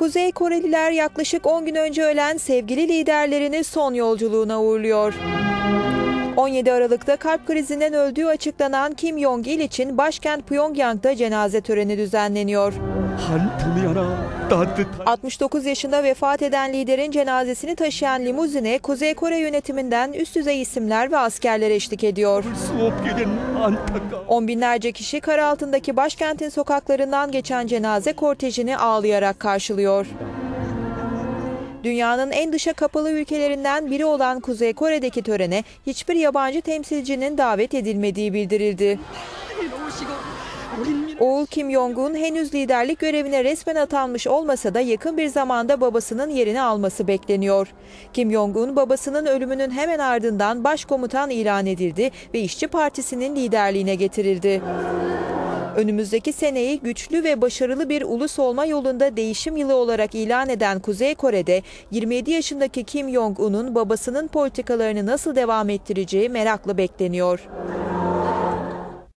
Kuzey Koreliler yaklaşık 10 gün önce ölen sevgili liderlerini son yolculuğuna uğurluyor. 17 Aralık'ta kalp krizinden öldüğü açıklanan Kim Jong-il için başkent Pyongyang'da cenaze töreni düzenleniyor. 69 yaşında vefat eden liderin cenazesini taşıyan limuzine Kuzey Kore yönetiminden üst düzey isimler ve askerler eşlik ediyor. On binlerce kişi kar altındaki başkentin sokaklarından geçen cenaze kortejini ağlayarak karşılıyor. Dünyanın en dışa kapalı ülkelerinden biri olan Kuzey Kore'deki törene hiçbir yabancı temsilcinin davet edilmediği bildirildi. Oğul Kim Jong-un henüz liderlik görevine resmen atanmış olmasa da yakın bir zamanda babasının yerini alması bekleniyor. Kim Jong-un babasının ölümünün hemen ardından başkomutan ilan edildi ve İşçi Partisi'nin liderliğine getirildi. Önümüzdeki seneyi güçlü ve başarılı bir ulus olma yolunda değişim yılı olarak ilan eden Kuzey Kore'de 27 yaşındaki Kim Jong-un'un babasının politikalarını nasıl devam ettireceği merakla bekleniyor.